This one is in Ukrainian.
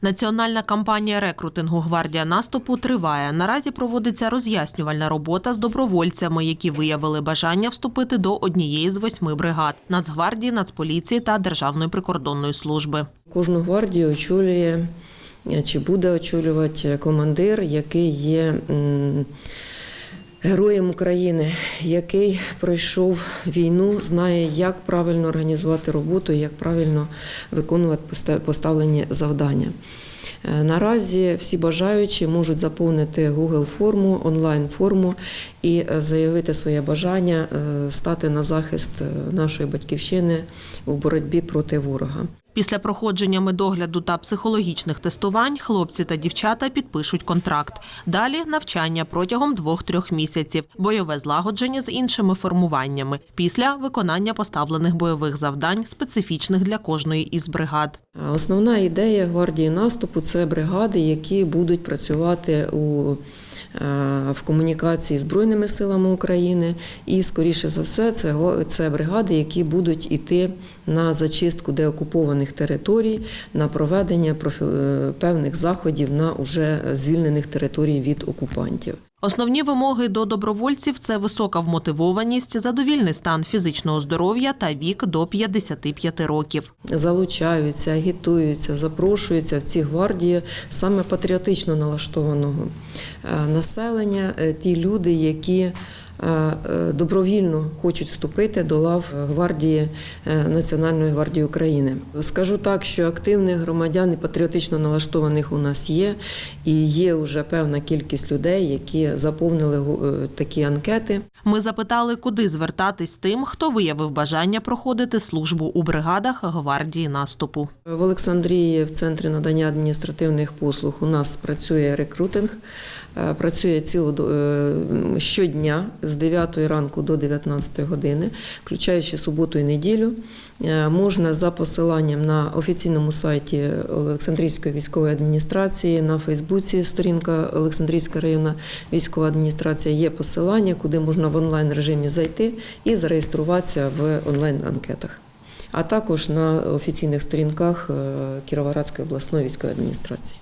Національна кампанія рекрутингу Гвардія наступу триває. Наразі проводиться роз'яснювальна робота з добровольцями, які виявили бажання вступити до однієї з восьми бригад Нацгвардії, Нацполіції та Державної прикордонної служби. Кожну гвардію очолює чи буде очолювати командир, який є героєм України, який пройшов війну, знає, як правильно організувати роботу, як правильно виконувати поставлені завдання. Е, Наразі всі бажаючі можуть заповнити Google форму, онлайн форму і е, заявити своє бажання е, стати на захист нашої батьківщини у боротьбі проти ворога. Після проходження медогляду та психологічних тестувань хлопці та дівчата підпишуть контракт. Далі навчання протягом двох-трьох місяців, бойове злагодження з іншими формуваннями. Після виконання поставлених бойових завдань, специфічних для кожної із бригад. Основна ідея гвардії наступу це бригади, які будуть працювати у в комунікації з Збройними силами України, і скоріше за все, це це бригади, які будуть іти на зачистку деокупованих територій, на проведення е, певних заходів на уже звільнених територій від окупантів. Основні вимоги до добровольців це висока вмотивованість, задовільний стан фізичного здоров'я та вік до 55 років. залучаються, агітуються, запрошуються в ці гвардії саме патріотично налаштованого е, населення, е, ті люди, які добровільно хочуть вступити до лав гвардії е, Національної гвардії України. Скажу так, що активних громадян і патріотично налаштованих у нас є, і є вже певна кількість людей, які заповнили е, такі анкети. Ми запитали, куди звертатись тим, хто виявив бажання проходити службу у бригадах гвардії наступу. В Олександрії в центрі надання адміністративних послуг у нас працює рекрутинг. Е, Працює ціло е, щодня з 9 ранку до 19 години, включаючи суботу і неділю. Е, Можна за посиланням на офіційному сайті Олександрійської військової адміністрації на Фейсбуці. Сторінка Олександрійська районна військова адміністрація є посилання, куди можна в онлайн режимі зайти і зареєструватися в онлайн анкетах а також на офіційних сторінках е, Кіровоградської обласної військової адміністрації.